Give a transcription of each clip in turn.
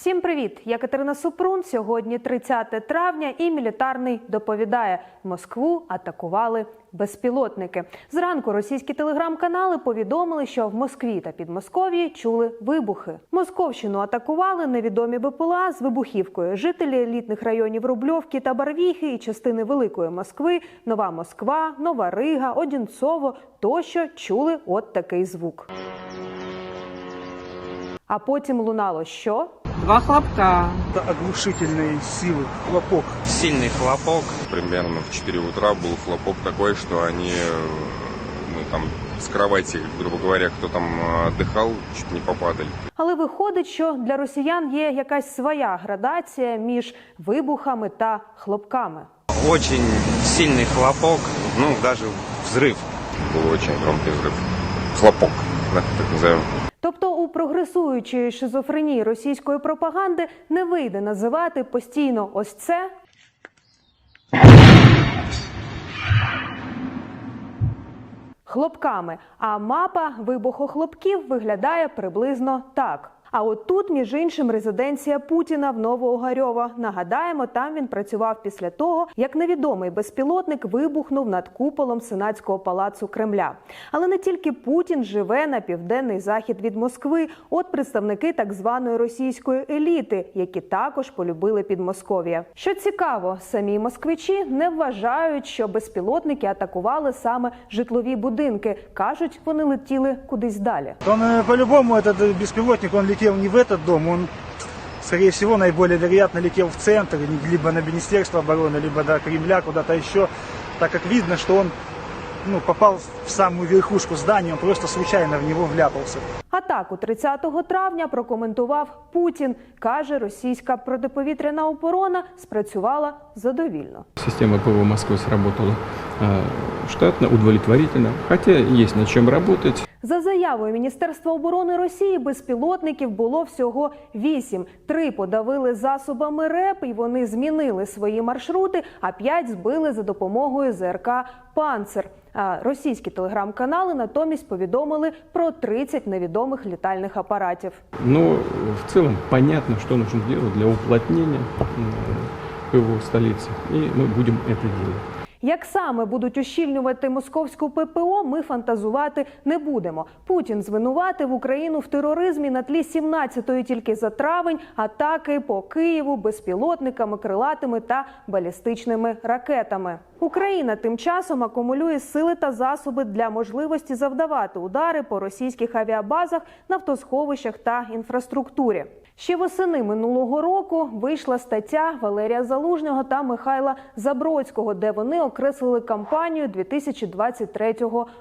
Всім привіт! Я Катерина Супрун. Сьогодні 30 травня, і мілітарний доповідає: Москву атакували безпілотники. Зранку російські телеграм-канали повідомили, що в Москві та Підмосков'ї чули вибухи. Московщину атакували невідомі БПЛА з вибухівкою. Жителі елітних районів Рубльовки та Барвіхи і частини Великої Москви, Нова Москва, Нова Рига, Одінцово тощо чули от такий звук. А потім лунало що? Два хлопка. Это оглушительной силы хлопок. Сильный хлопок. Примерно в 4 утра был хлопок такой, что они, э, мы там с кровати, грубо говоря, кто там э, отдыхал, чуть не попадали. Але виходить, що для росіян є якась своя градація між вибухами та хлопками. Очень сильный хлопок, ну даже взрыв. Был очень громкий взрыв. Хлопок, да, так назовем. Тобто у прогресуючої шизофренії російської пропаганди не вийде називати постійно ось це. Хлопками, а мапа вибухохлопків виглядає приблизно так. А от тут, між іншим, резиденція Путіна в Новоогарьово. Нагадаємо, там він працював після того, як невідомий безпілотник вибухнув над куполом сенатського палацу Кремля. Але не тільки Путін живе на південний захід від Москви. От представники так званої російської еліти, які також полюбили Підмосков'я. Що цікаво, самі москвичі не вважають, що безпілотники атакували саме житлові будинки. кажуть, вони летіли кудись далі. Он э, по-любому, этот э, беспилотник, он летел не в этот дом, он, скорее всего, наиболее вероятно летел в центр, либо на Министерство обороны, либо до Кремля, куда-то еще, так как видно, что он ну, попал в самую верхушку здания, он просто случайно в него вляпался. Атаку 30 травня прокоментував Путін. каже, російська протиповітряна оборона спрацювала задовільно. Система ПВО Москвы сработала штатно, удовлетворительно, хотя есть над чем работать. За заявою Міністерства оборони Росії безпілотників було всього вісім. Три подавили засобами РЕП, і вони змінили свої маршрути, а п'ять збили за допомогою ЗРК Панцер. А російські телеграм-канали натомість повідомили про 30 невідомих літальних апаратів. Но в целом понятно, что нужно делать для уплотнения э, ПВО столицы, и мы будем это делать. Як саме будуть ущільнювати московську ППО, ми фантазувати не будемо. Путін звинуватив Україну в тероризмі на тлі 17-ї тільки за травень атаки по Києву безпілотниками, крилатими та балістичними ракетами. Україна тим часом акумулює сили та засоби для можливості завдавати удари по російських авіабазах, нафтосховищах та інфраструктурі. Ще восени минулого року вийшла стаття Валерія Залужнього та Михайла Забродського, де вони окреслили кампанію 2023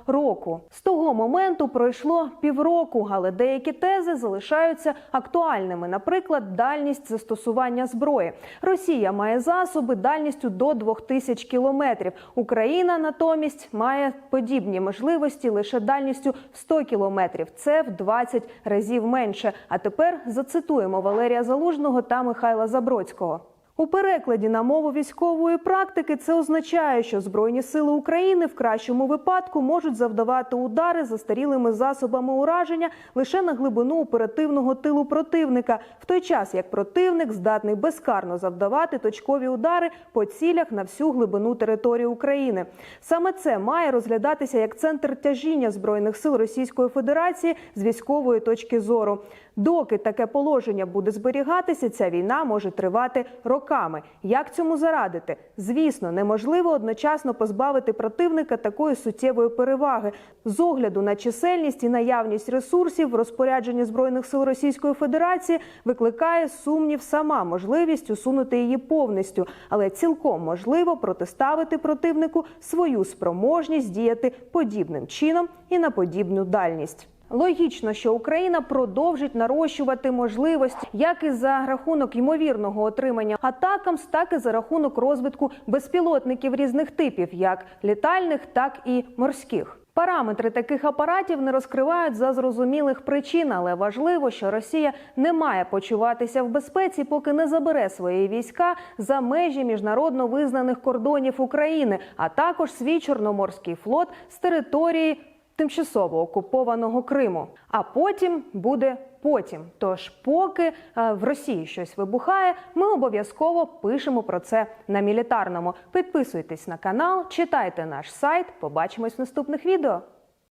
року. З того моменту пройшло півроку, але деякі тези залишаються актуальними. Наприклад, дальність застосування зброї. Росія має засоби дальністю до 2000 кілометрів. Україна натомість має подібні можливості лише дальністю в 100 кілометрів. Це в 20 разів менше. А тепер зацитуємо Валерія Залужного та Михайла Забродського. У перекладі на мову військової практики це означає, що Збройні сили України в кращому випадку можуть завдавати удари застарілими засобами ураження лише на глибину оперативного тилу противника, в той час як противник здатний безкарно завдавати точкові удари по цілях на всю глибину території України. Саме це має розглядатися як центр тяжіння збройних сил Російської Федерації з військової точки зору. Доки таке положення буде зберігатися, ця війна може тривати роками. Як цьому зарадити? Звісно, неможливо одночасно позбавити противника такої суттєвої переваги з огляду на чисельність і наявність ресурсів в розпорядженні збройних сил Російської Федерації викликає сумнів сама можливість усунути її повністю, але цілком можливо протиставити противнику свою спроможність діяти подібним чином і на подібну дальність. Логічно, що Україна продовжить нарощувати можливості як і за рахунок ймовірного отримання атакам, так і за рахунок розвитку безпілотників різних типів, як літальних, так і морських. Параметри таких апаратів не розкривають за зрозумілих причин, але важливо, що Росія не має почуватися в безпеці, поки не забере свої війська за межі міжнародно визнаних кордонів України, а також свій чорноморський флот з території тимчасово окупованого Криму. А потім буде потім. Тож, поки е, в Росії щось вибухає, ми обов'язково пишемо про це на мілітарному. Підписуйтесь на канал, читайте наш сайт. Побачимось в наступних відео.